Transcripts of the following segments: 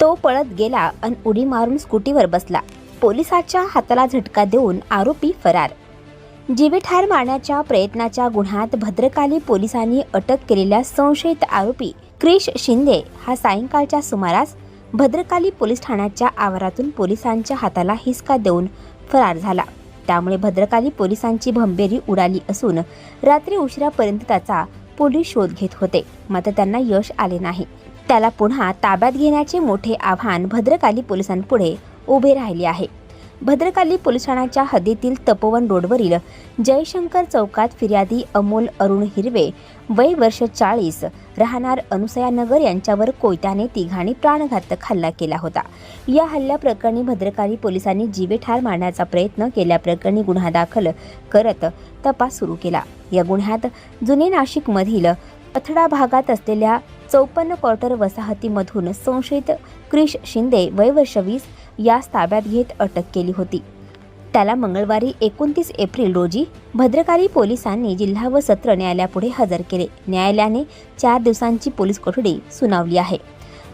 तो पळत गेला आणि उडी मारून स्कूटीवर बसला. पोलिसाच्या हाताला झटका देऊन आरोपी फरार. जीवितहार मारण्याच्या प्रयत्नाच्या गुन्ह्यात भद्रकाली पोलिसांनी अटक केलेल्या संशयित आरोपी क्रिश शिंदे हा सायंकाळच्या सुमारास भद्रकाली पोलीस ठाण्याच्या आवारातून पोलिसांच्या हाताला हिसका देऊन फरार झाला. त्यामुळे भद्रकाली पोलिसांची भंबेरी उडाली असून रात्री उशिरापर्यंत त्याचा पोलीस शोध घेत होते. मात्र त्यांना यश आले नाही. त्याला पुन्हा ताब्यात घेण्याचे मोठे आव्हान भद्रकाली पोलिसांपुढे उभे राहिले आहे. भद्रकाली पोलीस ठाण्याच्या हद्दीतील तपोवन रोडवरील जयशंकर चौकात फिर्यादी अमोल अरुण हिरवे वय वर्ष चाळीस राहणार अनुसयानगर यांच्यावर कोयत्याने तिघांनी प्राणघातक हल्ला केला होता. या हल्ल्याप्रकरणी भद्रकाली पोलिसांनी जीवे ठार मारण्याचा प्रयत्न केल्याप्रकरणी गुन्हा दाखल करत तपास सुरू केला. या गुन्ह्यात जुने नाशिकमधील अथडा भागात असलेल्या चौपन्न क्वार्टर वसाहतीमधून संशयित क्रिश शिंदे वयवर्ष वीस यास ताब्यात घेत अटक केली होती. त्याला मंगळवारी एकोणतीस एप्रिल रोजी भद्रकाली पोलिसांनी जिल्हा व सत्र न्यायालयापुढे हजर केले. न्यायालयाने चार दिवसांची पोलीस कोठडी सुनावली आहे.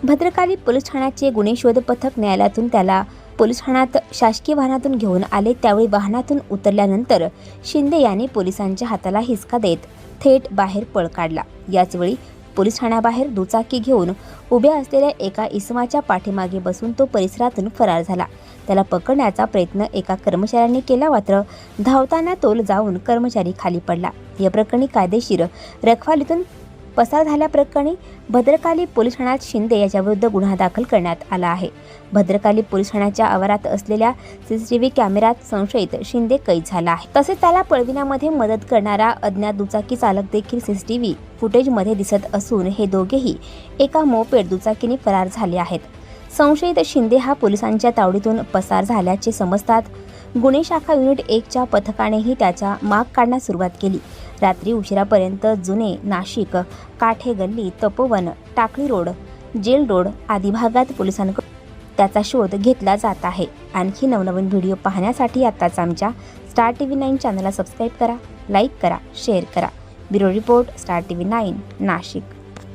भद्रकाली पोलीस ठाण्याचे गुन्हे शोध पथक न्यायालयातून त्याला पोलीस ठाण्यात शासकीय वाहनातून घेऊन आले. त्यावेळी वाहनातून उतरल्यानंतर शिंदे यांनी पोलिसांच्या हाताला हिसका देत थेट बाहेर पळ काढला. याचवेळी पोलीस ठाण्याबाहेर दुचाकी घेऊन उभ्या असलेल्या एका इसमाच्या पाठीमागे बसून तो परिसरातून फरार झाला. त्याला पकडण्याचा प्रयत्न एका कर्मचाऱ्याने केला मात्र धावताना तोल जाऊन कर्मचारी खाली पडला. या प्रकरणी कायदेशीर रखवालीतून पसार झाल्याप्रकरणी भद्रकाली पोलीस ठाण्यात शिंदे याच्याविरुद्ध गुन्हा दाखल करण्यात आला आहे. भद्रकाली पोलीस ठाण्याच्या आवारात असलेल्या सीसीटीव्ही कॅमेऱ्यात संशयित शिंदे कैद झाला आहे. तसेच त्याला पळविण्यामध्ये मदत करणारा अज्ञात दुचाकी चालक देखील सीसीटीव्ही फुटेजमध्ये दिसत असून हे दोघेही एका मोपेड दुचाकीने फरार झाले आहेत. संशयित शिंदे हा पोलिसांच्या तावडीतून पसार झाल्याचे समजतात गुन्हे शाखा युनिट एकच्या पथकानेही त्याच्या माग काढण्यास सुरुवात केली. रात्री उशिरापर्यंत जुने Nashik Kathe Galli Tapovan Takli road jail road आदी भागात पोलिसांकडून त्याचा शोध घेतला जात आहे. आणखी नवनवीन व्हिडिओ पाहण्यासाठी आत्ताच आमच्या स्टार टी व्ही नाईन चॅनलला सबस्क्राईब करा लाईक करा शेअर करा. Bureau report star T V nine Nashik.